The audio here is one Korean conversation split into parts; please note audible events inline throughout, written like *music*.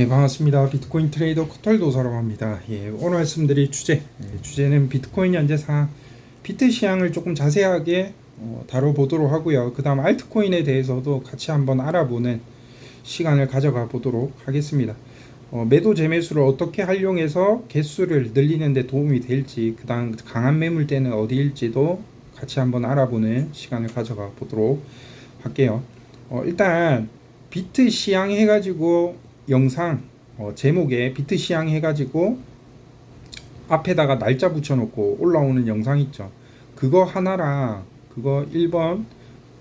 네, 반갑습니다. 비트코인 트레이더 코털도사라고 합니다. 예, 오늘 말씀드릴 주제, 예, 주제는 비트코인 현재 상 비트 시황을 조금 자세하게 어, 다뤄보도록 하고요. 그 다음 알트코인에 대해서도 같이 한번 알아보는 시간을 가져가 보도록 하겠습니다. 어, 매도 재매수를 어떻게 활용해서 개수를 늘리는 데 도움이 될지, 그 다음 강한 매물대는 어디일지도 같이 한번 알아보는 시간을 가져가 보도록 할게요. 어, 일단 비트 시향 해가지고 영상 어, 제목에 비트 시향 해가지고 앞에다가 날짜 붙여놓고 올라오는 영상 있죠. 그거 하나랑 그거 1번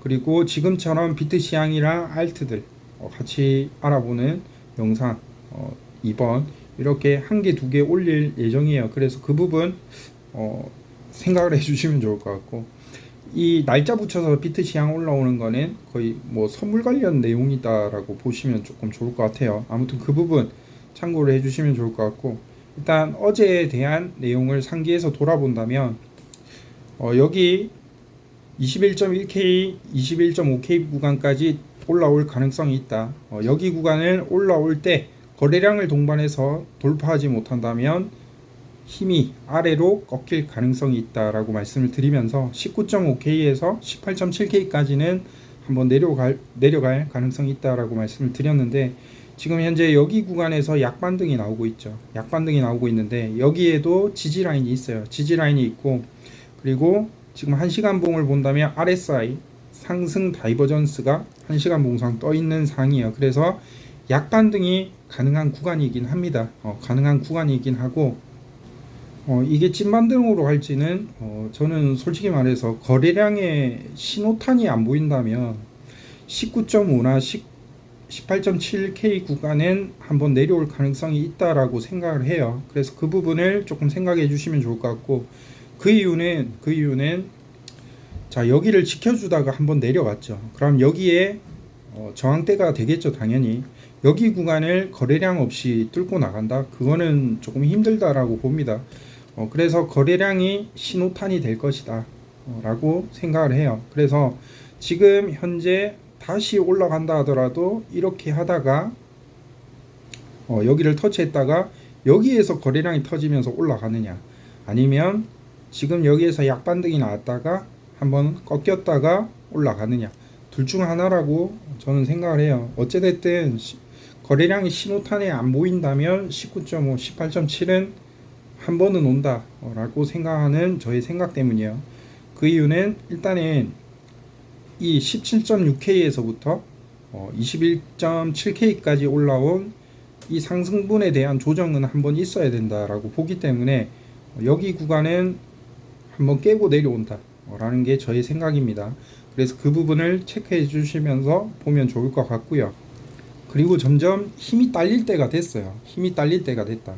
그리고 지금처럼 비트 시향이랑 알트들 어, 같이 알아보는 영상 어, 2번 이렇게 한 개 두 개 올릴 예정이에요. 그래서 그 부분 어, 생각을 *laughs* 해주시면 좋을 것 같고 이 날짜 붙여서 비트 시향 올라오는 거는 거의 뭐 선물 관련 내용이다라고 보시면 조금 좋을 것 같아요. 아무튼 그 부분 참고를 해주시면 좋을 것 같고 일단 어제에 대한 내용을 상기해서 돌아본다면 어, 여기 21.1K, 21.5K 구간까지 올라올 가능성이 있다. 어, 여기 구간을 올라올 때 거래량을 동반해서 돌파하지 못한다면 힘이 아래로 꺾일 가능성이 있다라고 말씀을 드리면서 19.5K에서 18.7K까지는 한번 내려갈 내려갈 가능성이 있다라고 말씀을 드렸는데 지금 현재 여기 구간에서 약반등이 나오고 있죠. 약반등이 나오고 있는데 여기에도 지지 라인이 있어요. 지지 라인이 있고 그리고 지금 1시간 봉을 본다면 RSI 상승 다이버전스가 1시간 봉상 떠 있는 상이에요. 그래서 약반등이 가능한 구간이긴 합니다. 어, 가능한 구간이긴 하고 어, 이게 찐 반등으로 갈지는 어, 저는 솔직히 말해서 거래량의 신호탄이 안 보인다면 19.5나 18.7K 구간은 한번 내려올 가능성이 있다라고 생각을 해요. 그래서 그 부분을 조금 생각해 주시면 좋을 것 같고 그 이유는 그 이유는 자 여기를 지켜주다가 한번 내려갔죠. 그럼 여기에 어, 저항대가 되겠죠, 당연히. 여기 구간을 거래량 없이 뚫고 나간다? 그거는 조금 힘들다라고 봅니다. 어, 그래서 거래량이 신호탄이 될 것이다. 어, 라고 생각을 해요. 그래서 지금 현재 다시 올라간다 하더라도 이렇게 하다가 어, 여기를 터치했다가 여기에서 거래량이 터지면서 올라가느냐 아니면 지금 여기에서 약반등이 나왔다가 한번 꺾였다가 올라가느냐 둘 중 하나라고 저는 생각을 해요. 어찌됐든 시- 거래량이 신호탄에 안 보인다면 19.5, 18.7은 한 번은 온다 라고 생각하는 저의 생각 때문이에요. 그 이유는 일단은 이 17.6K에서부터 어, 21.7K까지 올라온 이 상승분에 대한 조정은 한번 있어야 된다라고 보기 때문에 여기 구간은 한번 깨고 내려온다 라는 게 저의 생각입니다. 그래서 그 부분을 체크해 주시면서 보면 좋을 것 같고요. 그리고 점점 힘이 딸릴 때가 됐어요. 힘이 딸릴 때가 됐다.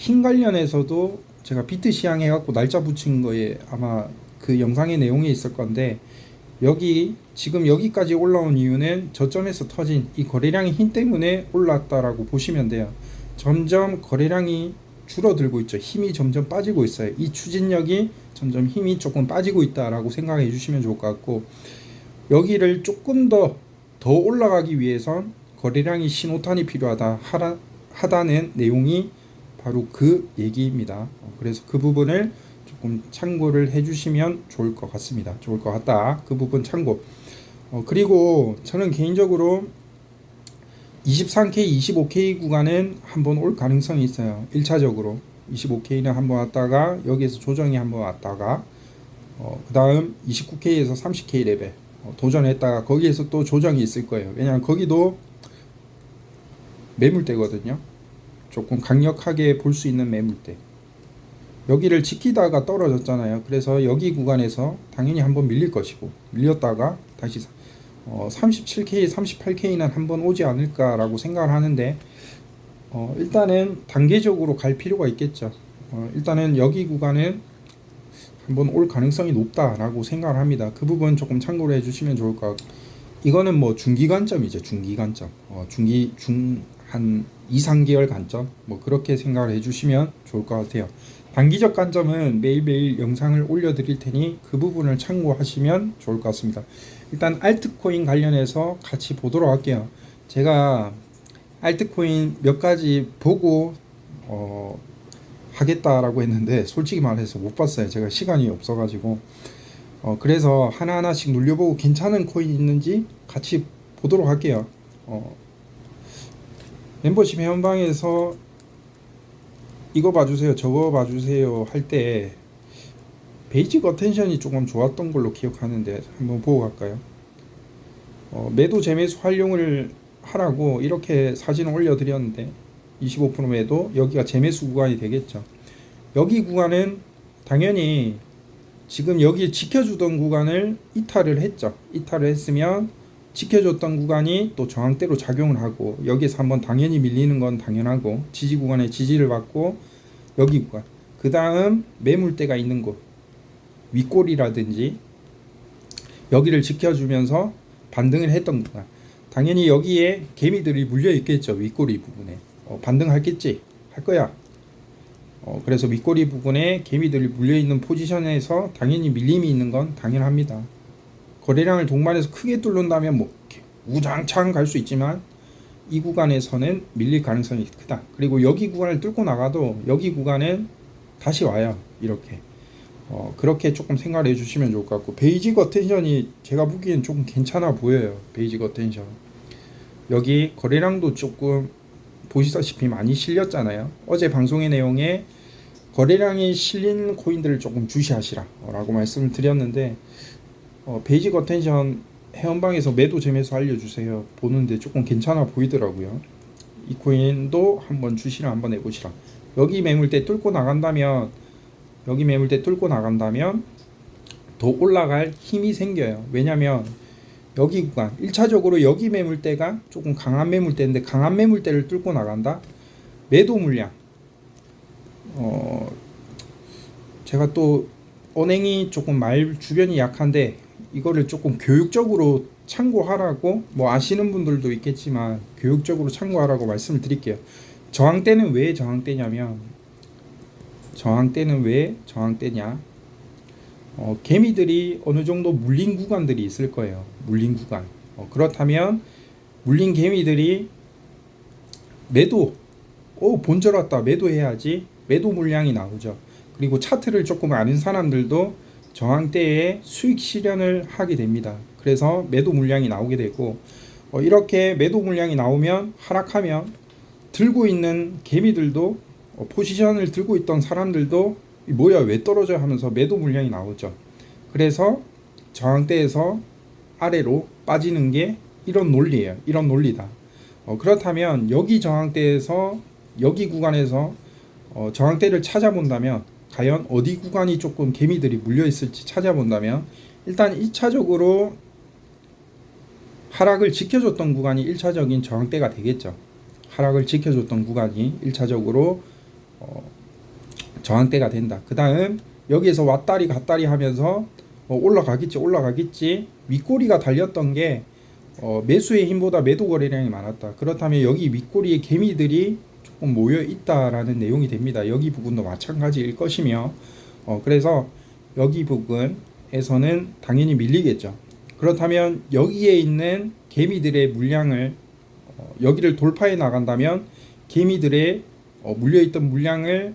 힘 관련해서도 제가 비트 시향 해갖고 날짜 붙인 거에 아마 그 영상의 내용이 있을 건데 여기 지금 여기까지 올라온 이유는 저점에서 터진 이 거래량의 힘 때문에 올랐다라고 보시면 돼요. 점점 거래량이 줄어들고 있죠. 힘이 점점 빠지고 있어요. 이 추진력이 점점 힘이 조금 빠지고 있다라고 생각해 주시면 좋을 것 같고 여기를 조금 더 더 올라가기 위해선 거래량이 신호탄이 필요하다 하라, 하다는 내용이 바로 그 얘기입니다. 어, 그래서 그 부분을 조금 참고를 해주시면 좋을 것 같습니다. 좋을 것 같다. 그 부분 참고. 어, 그리고 저는 개인적으로 23K, 25K 구간은 한번 올 가능성이 있어요. 1차적으로 25K는 한번 왔다가 여기에서 조정이 한번 왔다가 어, 그 다음 29K에서 30K 레벨 어, 도전했다가 거기에서 또 조정이 있을 거예요. 왜냐하면 거기도 매물대거든요. 조금 강력하게 볼 수 있는 매물대. 여기를 지키다가 떨어졌잖아요. 그래서 여기 구간에서 당연히 한번 밀릴 것이고 밀렸다가 다시 어, 37K, 38K는 한번 오지 않을까라고 생각을 하는데 어, 일단은 단계적으로 갈 필요가 있겠죠. 어, 일단은 여기 구간은 한번 올 가능성이 높다라고 생각을 합니다. 그 부분 조금 참고를 해주시면 좋을 것 같고 이거는 뭐 중기 관점이죠. 중기 관점. 어, 중기 중한 2, 3개월 관점 뭐 그렇게 생각을 해주시면 좋을 것 같아요. 단기적 관점은 매일매일 영상을 올려드릴 테니 그 부분을 참고하시면 좋을 것 같습니다. 일단 알트코인 관련해서 같이 보도록 할게요. 제가 알트코인 몇 가지 보고 어, 하겠다라고 했는데 솔직히 말해서 못 봤어요. 제가 시간이 없어가지고 어, 그래서 하나 하나씩 눌려보고 괜찮은 코인 있는지 같이 보도록 할게요. 어, 멤버십 회원방에서 이거 봐주세요, 저거 봐주세요 할 때 베이직 어텐션이 조금 좋았던 걸로 기억하는데 한번 보고 갈까요? 어, 매도 재매수 활용을 하라고 이렇게 사진을 올려드렸는데 25% 매도 여기가 재매수 구간이 되겠죠. 여기 구간은 당연히 지금 여기 지켜주던 구간을 이탈을 했죠. 이탈을 했으면 지켜줬던 구간이 또 저항대로 작용을 하고 여기에서 한번 당연히 밀리는 건 당연하고 지지 구간에 지지를 받고 여기 구간 그 다음 매물대가 있는 곳 윗골이라든지 여기를 지켜주면서 반등을 했던 구간. 당연히 여기에 개미들이 물려 있겠죠 윗꼬리 부분에. 어, 반등하겠지? 할 거야. 어, 그래서 윗꼬리 부분에 개미들이 물려 있는 포지션에서 당연히 밀림이 있는 건 당연합니다 거래량을 동반해서 크게 뚫는다면 뭐 우장창 갈 수 있지만 이 구간에서는 밀릴 가능성이 크다. 그리고 여기 구간을 뚫고 나가도 여기 구간은 다시 와요. 이렇게. 어, 그렇게 조금 생각을 해주시면 좋을 것 같고 베이직 어텐션이 제가 보기엔 조금 괜찮아 보여요. 베이직 어텐션. 여기 거래량도 조금 보시다시피 많이 실렸잖아요. 어제 방송의 내용에 거래량이 실린 코인들을 조금 주시하시라 라고 말씀을 드렸는데 어, 베이직 어텐션 회원방에서 매도 재매수 알려주세요 보는데 조금 괜찮아 보이더라고요 이 코인도 한번 주시라 한번 해보시라 여기 매물대 뚫고 나간다면 여기 매물대 뚫고 나간다면 더 올라갈 힘이 생겨요. 왜냐면 여기 구간 1차적으로 여기 매물대가 조금 강한 매물대인데 강한 매물대를 뚫고 나간다. 매도 물량. 어 제가 또 언행이 조금 말 주변이 약한데 이거를 조금 교육적으로 참고하라고 뭐 아시는 분들도 있겠지만 교육적으로 참고하라고 말씀을 드릴게요. 저항대는 왜 저항대냐면 저항대는 왜 저항대냐? 어, 개미들이 어느 정도 물린 구간들이 있을 거예요. 물린 구간. 어, 그렇다면 물린 개미들이 매도, 오 본절 왔다 매도해야지 매도 물량이 나오죠. 그리고 차트를 조금 아는 사람들도 저항대에 수익 실현을 하게 됩니다. 그래서 매도 물량이 나오게 되고 어, 이렇게 매도 물량이 나오면 하락하면 들고 있는 개미들도 어, 포지션을 들고 있던 사람들도 이 뭐야 왜 떨어져 하면서 매도 물량이 나오죠. 그래서 저항대에서 아래로 빠지는 게 이런 논리예요. 이런 논리다. 어, 그렇다면 여기 저항대에서 여기 구간에서 어, 저항대를 찾아본다면 과연 어디 구간이 조금 개미들이 물려 있을지 찾아본다면 일단 1차적으로 하락을 지켜줬던 구간이 1차적인 저항대가 되겠죠. 하락을 지켜줬던 구간이 1차적으로 어, 저항대가 된다. 그 다음 여기에서 왔다리 갔다리 하면서 어, 올라가겠지 올라가겠지 윗꼬리가 달렸던 게 어, 매수의 힘보다 매도 거래량이 많았다. 그렇다면 여기 윗꼬리에 개미들이 모여 있다라는 내용이 됩니다. 여기 부분도 마찬가지일 것이며 어, 그래서 여기 부분에서는 당연히 밀리겠죠. 그렇다면 여기에 있는 개미들의 물량을 어, 여기를 돌파해 나간다면 개미들의 어, 물려있던 물량을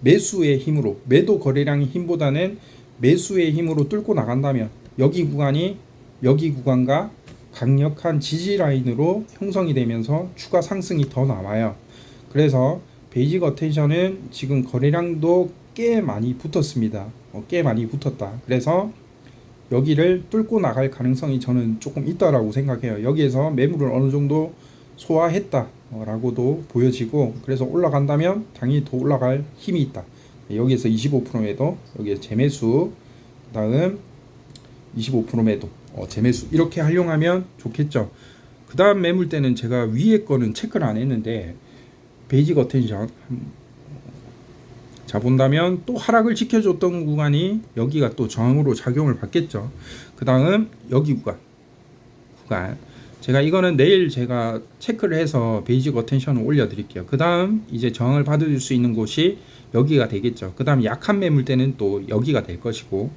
매수의 힘으로 매도 거래량의 힘보다는 매수의 힘으로 뚫고 나간다면 여기 구간이 여기 구간과 강력한 지지 라인으로 형성이 되면서 추가 상승이 더 나와요. 그래서 베이직 어텐션은 지금 거래량도 꽤 많이 붙었습니다. 어, 꽤 많이 붙었다. 그래서 여기를 뚫고 나갈 가능성이 저는 조금 있다라고 생각해요. 여기에서 매물을 어느 정도 소화했다라고도 보여지고 그래서 올라간다면 당연히 더 올라갈 힘이 있다. 여기에서 25% 매도, 여기에 재매수, 그다음 25% 매도, 어, 재매수 이렇게 활용하면 좋겠죠. 그 다음 매물대는 제가 위에 거는 체크를 안 했는데 베이직 어텐션 자 본다면 또 하락을 지켜줬던 구간이 여기가 또 저항으로 작용을 받겠죠. 그 다음 여기 구간 구간 제가 이거는 내일 제가 체크를 해서 베이직 어텐션을 올려드릴게요. 그 다음 이제 저항을 받을 수 있는 곳이 여기가 되겠죠. 그 다음 약한 매물 때는 또 여기가 될 것이고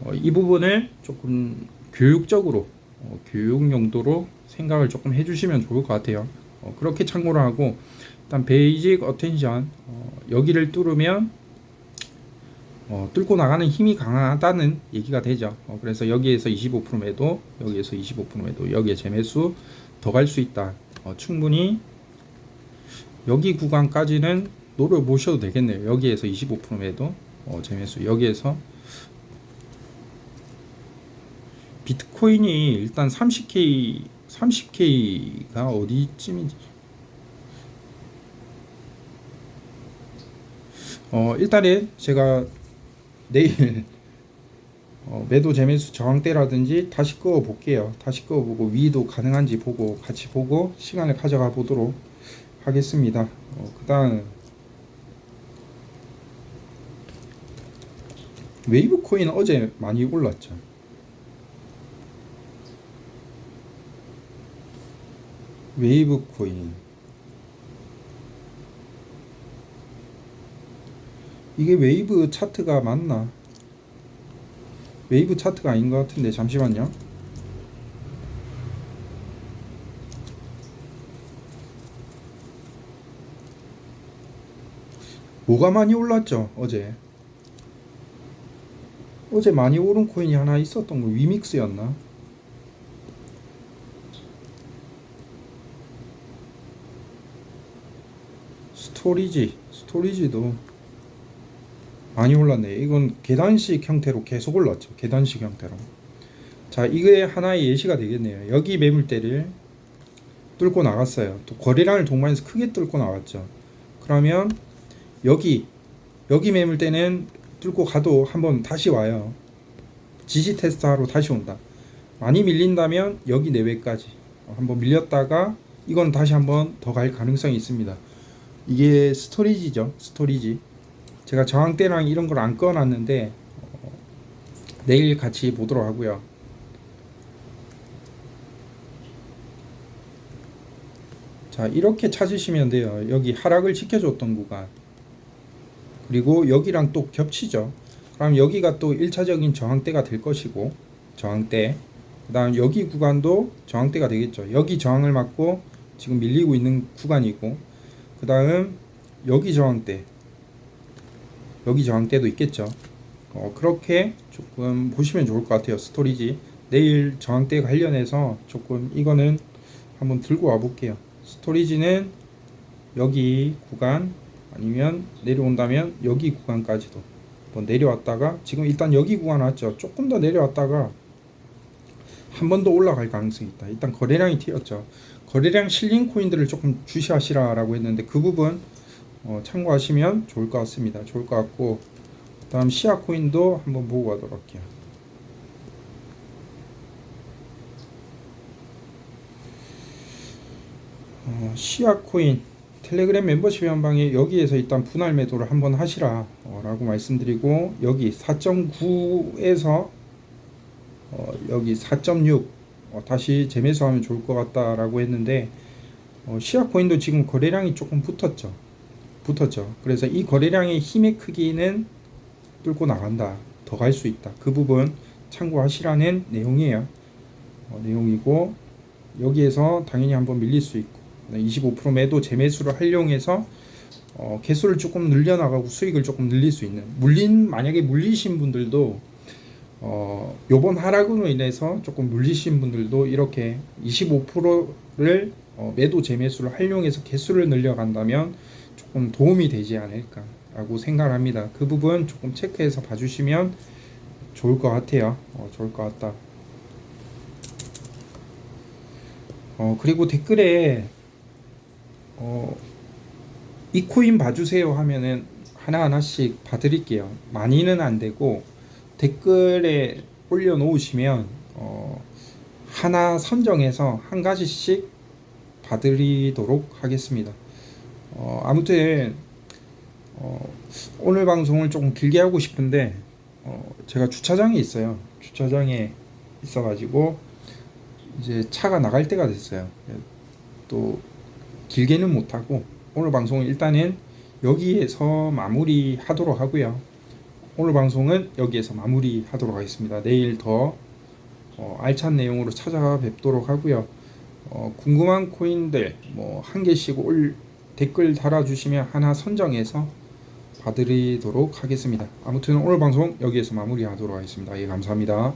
어, 이 부분을 조금 교육적으로 어, 교육 용도로 생각을 조금 해주시면 좋을 것 같아요. 어, 그렇게 참고를 하고 일단 베이직 어텐션 어, 여기를 뚫으면 어, 뚫고 나가는 힘이 강하다는 얘기가 되죠. 어, 그래서 여기에서 25% 매도, 여기에서 25% 매도, 여기에 재매수 더 갈 수 있다. 어, 충분히 여기 구간까지는 노려보셔도 되겠네요. 여기에서 25% 매도, 어, 재매수, 여기에서 비트코인이 일단 30K, 30K가 어디쯤인지 어, 일단은 제가 내일 어, 매도 재매수 저항대라든지 다시 끄어 볼게요. 다시 끄어 보고 위도 가능한지 보고 같이 보고 시간을 가져가 보도록 하겠습니다. 어, 그 다음 웨이브 코인 어제 많이 올랐죠. 웨이브 코인 이게 웨이브 차트가 맞나? 웨이브 차트가 아닌 것 같은데 잠시만요. 뭐가 많이 올랐죠 어제? 어제 많이 오른 코인이 하나 있었던 거 위믹스였나? 스토리지 스토리지도 많이 올랐네. 이건 계단식 형태로 계속 올랐죠. 계단식 형태로. 자, 이게 하나의 예시가 되겠네요. 여기 매물대를 뚫고 나갔어요. 또 거래량을 동반해서 크게 뚫고 나왔죠. 그러면 여기 여기 매물대는 뚫고 가도 한번 다시 와요. 지지 테스트하러 다시 온다. 많이 밀린다면 여기 내외까지 한번 밀렸다가 이건 다시 한번 더 갈 가능성이 있습니다. 이게 스토리지죠. 스토리지. 제가 저항대랑 이런 걸 안 꺼놨는데 어, 내일 같이 보도록 하고요. 자 이렇게 찾으시면 돼요. 여기 하락을 지켜줬던 구간 그리고 여기랑 또 겹치죠. 그럼 여기가 또 1차적인 저항대가 될 것이고 저항대 그 다음 여기 구간도 저항대가 되겠죠. 여기 저항을 맞고 지금 밀리고 있는 구간이고 그 다음 여기 저항대 여기 저항대도 있겠죠. 어, 그렇게 조금 보시면 좋을 것 같아요. 스토리지. 내일 저항대 관련해서 조금 이거는 한번 들고 와 볼게요. 스토리지는 여기 구간 아니면 내려온다면 여기 구간까지도 한번 내려왔다가 지금 일단 여기 구간 왔죠. 조금 더 내려왔다가 한 번 더 올라갈 가능성이 있다. 일단 거래량이 튀었죠. 거래량 실린 코인들을 조금 주시하시라라고 했는데 그 부분 어, 참고하시면 좋을 것 같습니다. 좋을 것 같고 다음 시아 코인도 한번 보고 가도록 할게요. 어, 시아 코인 텔레그램 멤버십 연방에 여기에서 일단 분할 매도를 한번 하시라 어, 라고 말씀드리고 여기 4.9에서 어, 여기 4.6 어, 다시 재매수하면 좋을 것 같다라고 했는데 어, 시아 코인도 지금 거래량이 조금 붙었죠. 붙었죠. 그래서 이 거래량의 힘의 크기는 뚫고 나간다. 더 갈 수 있다. 그 부분 참고하시라는 내용이에요. 어, 내용이고 여기에서 당연히 한번 밀릴 수 있고 25% 매도 재매수를 활용해서 어, 개수를 조금 늘려나가고 수익을 조금 늘릴 수 있는 물린 만약에 물리신 분들도 어, 요번 하락으로 인해서 조금 물리신 분들도 이렇게 25%를 어, 매도 재매수를 활용해서 개수를 늘려간다면 조금 도움이 되지 않을까라고 생각합니다. 그 부분 조금 체크해서 봐주시면 좋을 것 같아요. 어, 좋을 것 같다. 어, 그리고 댓글에 어, 이 코인 봐주세요 하면은 하나하나씩 봐드릴게요. 많이는 안 되고 댓글에 올려놓으시면 어, 하나 선정해서 한 가지씩 봐드리도록 하겠습니다. 어, 아무튼 어, 오늘 방송을 조금 길게 하고 싶은데 어, 제가 주차장에 있어요. 주차장에 있어가지고 이제 차가 나갈 때가 됐어요. 또 길게는 못하고 오늘 방송은 일단은 여기에서 마무리하도록 하고요. 오늘 방송은 여기에서 마무리하도록 하겠습니다. 내일 더 어, 알찬 내용으로 찾아뵙도록 하고요. 어, 궁금한 코인들 뭐 한 개씩 올 댓글 달아주시면 하나 선정해서 봐드리도록 하겠습니다. 아무튼 오늘 방송 여기에서 마무리하도록 하겠습니다. 예, 감사합니다.